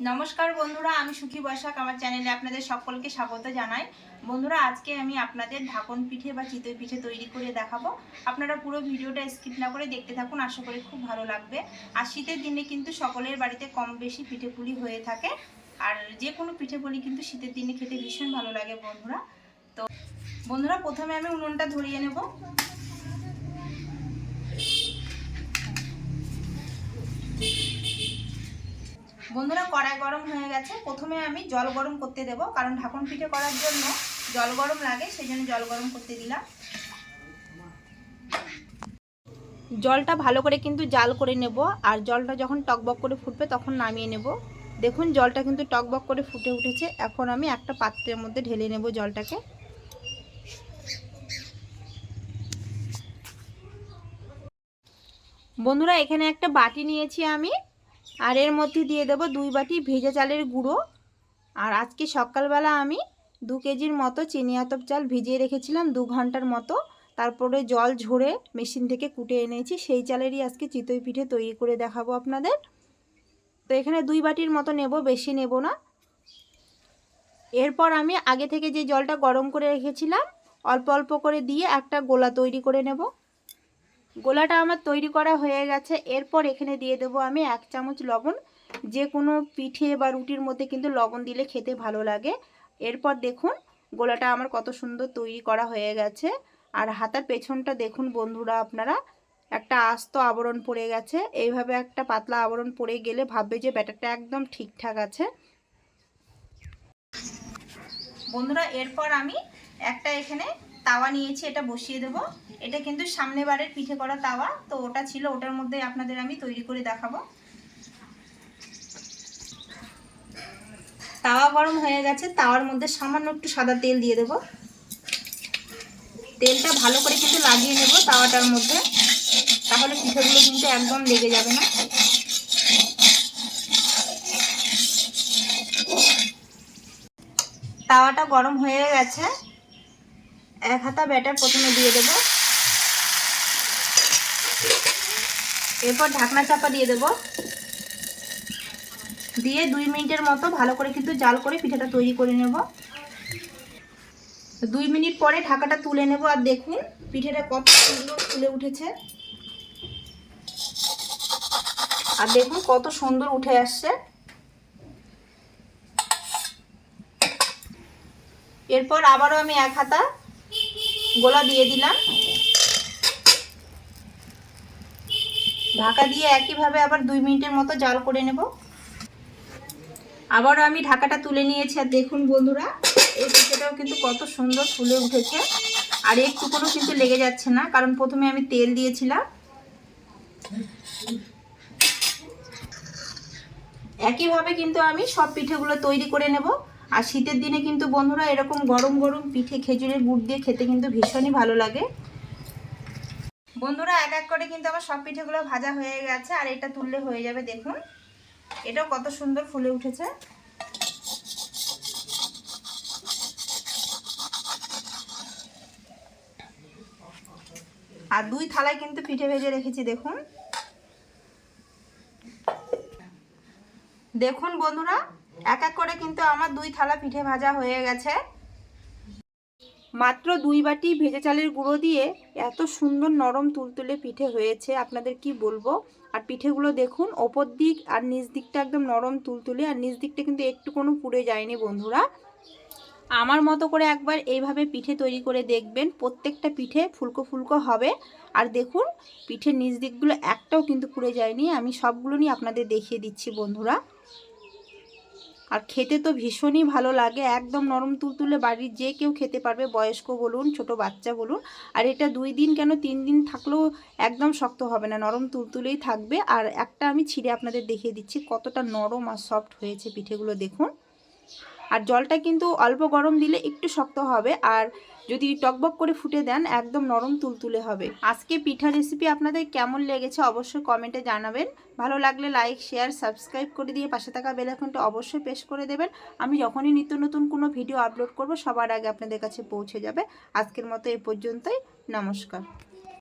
নমস্কার বন্ধুরা, আমি সুখী বৈশাখ আমার চ্যানেলে আপনাদের সকলকে স্বাগত জানাই। বন্ধুরা, আজকে আমি আপনাদের ঢাকন পিঠে বা চিতই পিঠে তৈরি করে দেখাবো। আপনারা পুরো ভিডিওটা স্কিপ না করে দেখতে থাকুন, আশা করি খুব ভালো লাগবে। আর শীতের দিনে কিন্তু সকলের বাড়িতে কম বেশি পিঠে পুলি হয়ে থাকে। আর যে কোনো পিঠে পুলি কিন্তু শীতের দিনে খেতে ভীষণ ভালো লাগে বন্ধুরা। তো বন্ধুরা, প্রথমে আমি উনুনটা ধরিয়ে নেব। বন্ধুরা কড়াই গরম হয়ে গেছে। প্রথমে আমি জল গরম করতে দেব, কারণ ঢাকন পিঠে করার জন্য জল গরম লাগে, সেই জন্য জল গরম করতে দিলাম। জলটা ভালো করে কিন্তু জাল করে নেব, আর জলটা যখন টকবক করে ফুটবে তখন নামিয়ে নেব। দেখুন, জলটা কিন্তু টকবক করে ফুটে উঠেছে। এখন আমি একটা পাত্রের মধ্যে ঢেলে নেব জলটাকে। বন্ধুরা, এখানে একটা বাটি নিয়েছি আমি। আর এর মধ্যে দিয়ে দেব দুই বাটি ভেজা চালের গুঁড়ো। আর আজকে সকালবেলা আমি দু কেজির মতো চিনি আতপ চাল ভিজিয়ে রেখেছিলাম দু ঘণ্টার মতো। তারপরে জল ঝরে মেশিন থেকে কুটে এনেছি। সেই চালেরই আজকে চিতই পিঠে তৈরি করে দেখাবো আপনাদের। তো এখানে দুই বাটির মতো নেব, বেশি নেব না। এরপর আমি আগে থেকে যে জলটা গরম করে রেখেছিলাম, অল্প অল্প করে দিয়ে একটা গোলা তৈরি করে নেব। গোলাটা আমার তৈরি করা হয়ে গেছে। এরপর এখানে দিয়ে দেব আমি এক চামচ লবণ। যে কোনো পিঠে বা রুটির মধ্যে কিন্তু লবণ দিলে খেতে ভালো লাগে। এরপর দেখুন, গোলাটা আমার কত সুন্দর তৈরি করা হয়ে গেছে। আর হাতার পেছনটা দেখুন বন্ধুরা আপনারা, একটা আস্ত আবরণ পড়ে গেছে। এইভাবে একটা পাতলা আবরণ পড়ে গেলে ভাববে যে ব্যাটারটা একদম ঠিকঠাক আছে। বন্ধুরা, এরপর আমি একটা এখানে তাওয়া নিয়েছি, এটা বসিয়ে দেব। এটা কিন্তু সামনে বারের পিঠে করা তাওয়া, তো ওটা ছিল, ওটার মধ্যে আপনাদের আমি তৈরি করে দেখাবো। তাওয়া গরম হয়ে গেছে, তাওয়ার মধ্যে সামান্য একটু সাদা তেল দিয়ে দেব। তেলটা ভালো করে কিন্তু লাগিয়ে নেব তাওয়াটার মধ্যে, তাহলে পিঠেগুলো কিন্তু একদম লেগে যাবে না। তাওয়াটা গরম হয়ে গেছে এক হাতা ব্যাটার প্রথমে দিয়ে দেব। এরপর ঢাকনা চাপা দিয়ে দেব। দিয়ে দুই মিনিটের মতো ভালো করে কিন্তু জাল করে পিঠাটা তৈরি করে নেব। দুই মিনিট পরে ঢাকাটা তুলে নেব আর দেখুন পিঠেটা কত সুন্দর ফুলে উঠেছে। আর দেখুন কত সুন্দর উঠে আসছে। এরপর আবারও আমি এক হাতা গোলা দিয়ে দিলাম। ঢাকা দিয়ে একইভাবে আবার দুই মিনিটের মতো জাল করে নেব। আবারও আমি ঢাকাটা তুলে নিয়েছি, আর দেখুন বন্ধুরা, এই পিঠেটাও কিন্তু কত সুন্দর ফুলে উঠেছে। আর একটুকুনো কিন্তু লেগে যাচ্ছে না, কারণ প্রথমে আমি তেল দিয়েছিলাম। একইভাবে কিন্তু আমি সব পিঠেগুলো তৈরি করে নেব। আর শীতের দিনে কিন্তু বন্ধুরা এরকম গরম গরম পিঠে খেজুরের গুড় দিয়ে খেতে কিন্তু ভীষণই ভালো লাগে। বন্ধুরা এক এক করে কিন্তু আমার সব পিঠেগুলো ভাজা হয়ে গেছে আর এটা তুললে হয়ে যাবে দেখুন। এটাও কত সুন্দর ফুলে উঠেছে। আর দুই থালায় কিন্তু পিঠে ভেজে রেখেছি দেখুন। দেখুন বন্ধুরা এক এক করে কিন্তু আমার দুই থালা পিঠে ভাজা হয়ে গেছে। মাত্র দুই বাটি ভেজে চালের গুঁড়ো দিয়ে এত সুন্দর নরম তুলতুলে পিঠে হয়েছে, আপনাদের কি বলব? আর পিঠেগুলো দেখুন, ওপর দিক আর নিচ দিকটা একদম নরম তুলতুলে, আর নিচ দিকটা কিন্তু একটু কোনো পুড়ে যায়নি বন্ধুরা। আমার মতো করে একবার এইভাবে পিঠে তৈরি করে দেখবেন, প্রত্যেকটা পিঠে ফুলকো ফুলকো হবে। আর দেখুন, পিঠের নিচ দিকগুলো একটাও কিন্তু পুড়ে যায়নি, আমি সবগুলো নিয়ে আপনাদের দেখিয়ে দিচ্ছি বন্ধুরা। আর খেতে তো ভীষণই ভালো লাগে, একদম নরম তুলতুলে বাড়ির যে কেউ খেতে পারবে, বয়স্ক বলুন, ছোট বাচ্চা বলুন, আর এটা দুই দিন কেন তিন দিন থাকলেও একদম শক্ত হবে না, নরম তুলতুলেই থাকবে। আর একটা আমি ছিঁড়ে আপনাদের দেখিয়ে দিচ্ছি, কতটা নরম আর সফট হয়েছে পিঠেগুলো, দেখুন। আর জলটা কিন্তু অল্প গরম দিলে একটু শক্ত হবে, আর যদি টকবক করে ফুটে দেন, একদম নরম তুলতুলে হবে। আজকে পিঠা রেসিপি আপনাদের কেমন লেগেছে অবশ্যই কমেন্টে জানাবেন। ভালো লাগলে লাইক শেয়ার সাবস্ক্রাইব করে দিয়ে পাশে থাকা বেলাইকনটা অবশ্যই পেশ করে দেবেন। আমি যখনই নিত্য নতুন কোনো ভিডিও আপলোড করব, সবার আগে আপনাদের কাছে পৌঁছে যাবে। আজকের মতো এ পর্যন্তই, নমস্কার।